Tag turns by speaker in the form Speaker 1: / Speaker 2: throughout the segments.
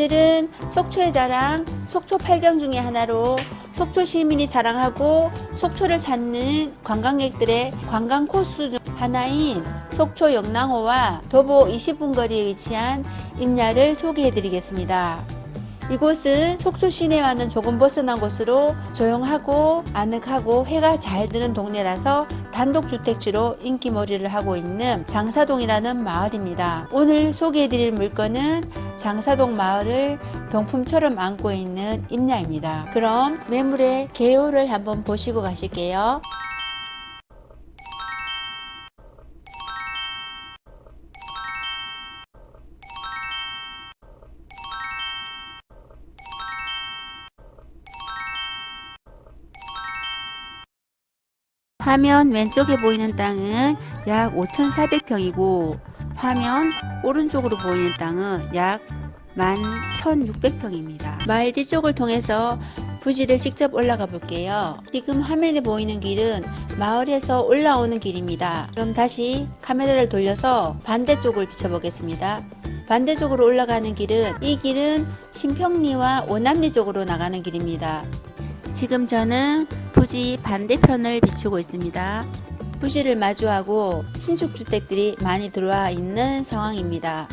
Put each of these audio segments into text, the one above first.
Speaker 1: 오늘은 속초의 자랑 속초 팔경 중의 하나로 속초 시민이 자랑하고 속초를 찾는 관광객들의 관광 코스 중 하나인 속초 영랑호와 도보 20분 거리에 위치한 임야를 소개해 드리겠습니다. 이곳은 속초 시내와는 조금 벗어난 곳으로 조용하고 아늑하고 해가 잘 드는 동네라서 단독주택지로 인기몰이를 하고 있는 장사동이라는 마을입니다. 오늘 소개해드릴 물건은 장사동 마을을 병품처럼 안고 있는 임야입니다. 그럼 매물의 개요를 한번 보시고 가실게요. 화면 왼쪽에 보이는 땅은 약 5,400평이고 화면 오른쪽으로 보이는 땅은 약 11,600평입니다. 마을 뒤쪽을 통해서 부지를 직접 올라가 볼게요. 지금 화면에 보이는 길은 마을에서 올라오는 길입니다. 그럼 다시 카메라를 돌려서 반대쪽을 비춰보겠습니다. 반대쪽으로 올라가는 길은 이 길은 신평리와 오남리 쪽으로 나가는 길입니다. 지금 저는 부지 반대편을 비추고 있습니다. 부지를 마주하고 신축 주택들이 많이 들어와 있는 상황입니다.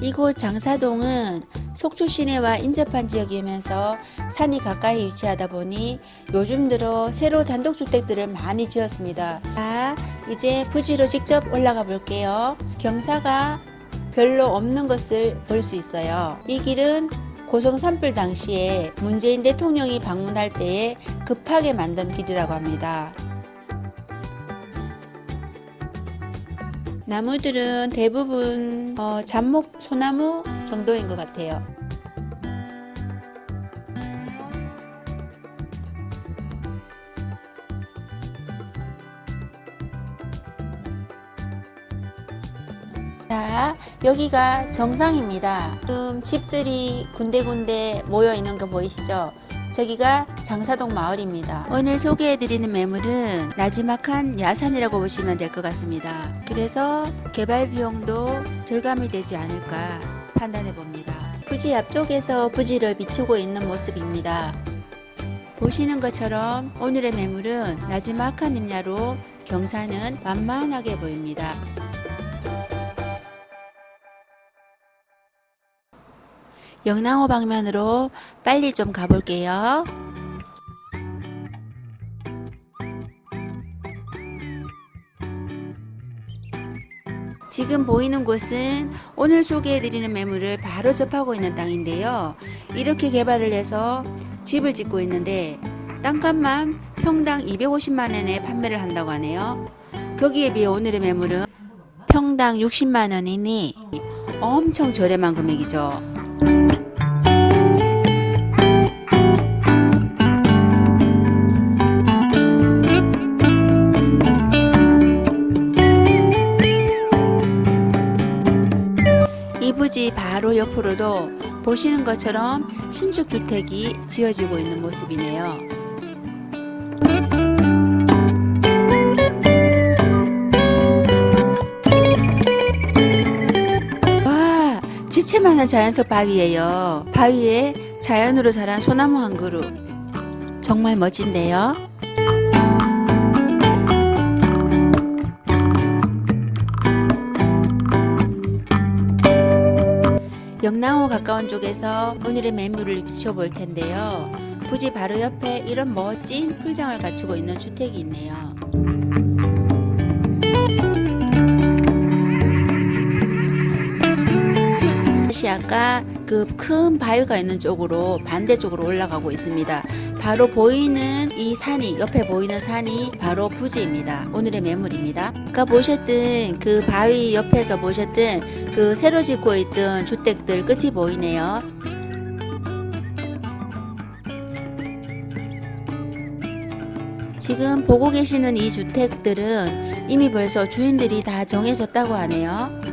Speaker 1: 이곳 장사동은 속초 시내와 인접한 지역이면서 산이 가까이 위치하다 보니 요즘 들어 새로 단독주택들을 많이 지었습니다. 자, 이제 부지로 직접 올라가 볼게요. 경사가 별로 없는 것을 볼 수 있어요. 이 길은 고성 산불 당시에 문재인 대통령이 방문할 때에 급하게 만든 길이라고 합니다. 나무들은 대부분 어, 잡목 소나무 정도인 것 같아요. 자, 여기가 정상입니다. 지금 집들이 군데군데 모여 있는 거 보이시죠? 저기가 장사동 마을입니다. 오늘 소개해드리는 매물은 나지막한 야산이라고 보시면 될 것 같습니다. 그래서 개발 비용도 절감이 되지 않을까 판단해 봅니다. 부지 앞쪽에서 부지를 비추고 있는 모습입니다. 보시는 것처럼 오늘의 매물은 나지막한 임야로 경사는 완만하게 보입니다. 영랑호 방면으로 빨리 좀 가볼게요. 지금 보이는 곳은 오늘 소개해드리는 매물을 바로 접하고 있는 땅인데요. 이렇게 개발을 해서 집을 짓고 있는데 땅값만 평당 250만원에 판매를 한다고 하네요. 거기에 비해 오늘의 매물은 평당 60만원이니 엄청 저렴한 금액이죠. 이 부지 바로 옆으로도 보시는 것처럼 신축 주택이 지어지고 있는 모습이네요. 지체만한 자연석 바위예요. 바위에 자연으로 자란 소나무 한 그루. 정말 멋진데요. 영랑호 가까운 쪽에서 오늘의 매물을 비춰볼 텐데요. 부지 바로 옆에 이런 멋진 풀장을 갖추고 있는 주택이 있네요. 다시 아까 그큰 바위가 있는 쪽으로 반대쪽으로 올라가고 있습니다. 바로 보이는 이 산이 옆에 보이는 산이 바로 부지입니다. 오늘의 매물입니다. 아까 보셨던 그 바위 옆에서 보셨던 그 새로 짓고 있던 주택들 끝이 보이네요. 지금 보고 계시는 이 주택들은 이미 벌써 주인들이 다 정해졌다고 하네요.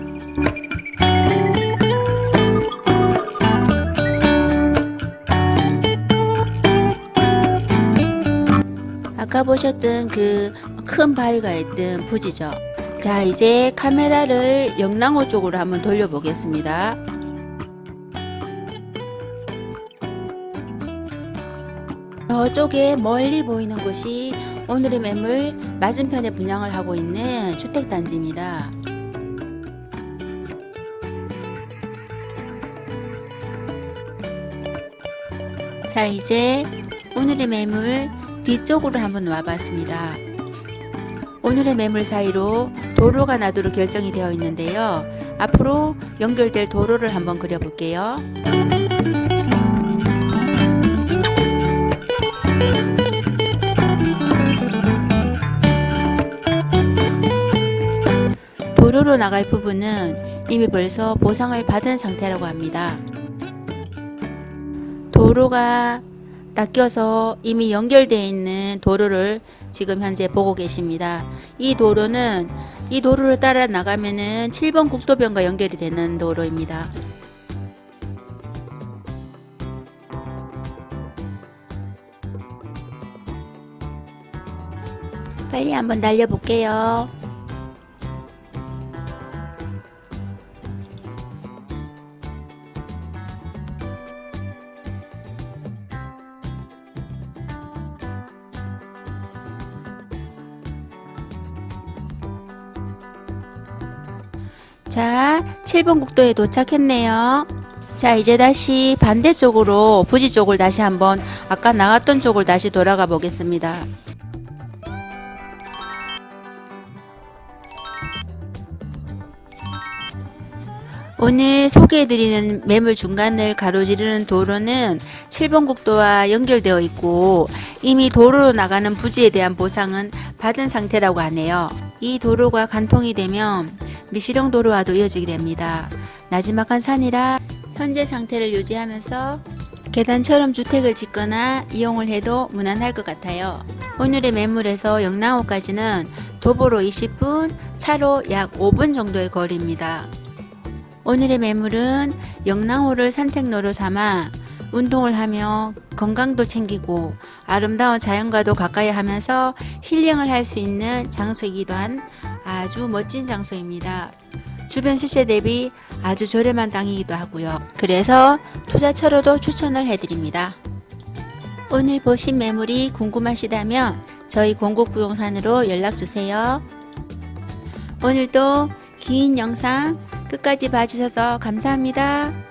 Speaker 1: 아까 보셨던 그 큰 바위가 있던 부지죠. 자 이제 카메라를 영랑호 쪽으로 한번 돌려보겠습니다. 저쪽에 멀리 보이는 곳이 오늘의 매물 맞은편에 분양을 하고 있는 주택단지입니다. 자 이제 오늘의 매물 뒤쪽으로 한번 와봤습니다. 오늘의 매물 사이로 도로가 나도록 결정이 되어 있는데요. 앞으로 연결될 도로를 한번 그려볼게요. 도로로 나갈 부분은 이미 벌써 보상을 받은 상태라고 합니다. 도로가 낚여서 이미 연결되어 있는 도로를 지금 현재 보고 계십니다. 이 도로는 이 도로를 따라 나가면은 7번 국도변과 연결이 되는 도로입니다. 빨리 한번 날려볼게요. 자, 7번 국도에 도착했네요. 자, 이제 다시 반대쪽으로 부지 쪽을 다시 한번 아까 나갔던 쪽을 다시 돌아가 보겠습니다. 오늘 소개해드리는 매물 중간을 가로지르는 도로는 7번 국도와 연결되어 있고 이미 도로로 나가는 부지에 대한 보상은 받은 상태라고 하네요. 이 도로가 간통이 되면 미시령 도로와도 이어지게 됩니다. 나지막한 산이라 현재 상태를 유지하면서 계단처럼 주택을 짓거나 이용을 해도 무난할 것 같아요. 오늘의 매물에서 영랑호까지는 도보로 20분, 차로 약 5분 정도의 거리입니다. 오늘의 매물은 영랑호를 산책로로 삼아 운동을 하며 건강도 챙기고 아름다운 자연과도 가까이 하면서 힐링을 할 수 있는 장소이기도 한 아주 멋진 장소입니다. 주변 시세 대비 아주 저렴한 땅이기도 하고요. 그래서 투자처로도 추천을 해드립니다. 오늘 보신 매물이 궁금하시다면 저희 공국부동산으로 연락주세요. 오늘도 긴 영상 끝까지 봐주셔서 감사합니다.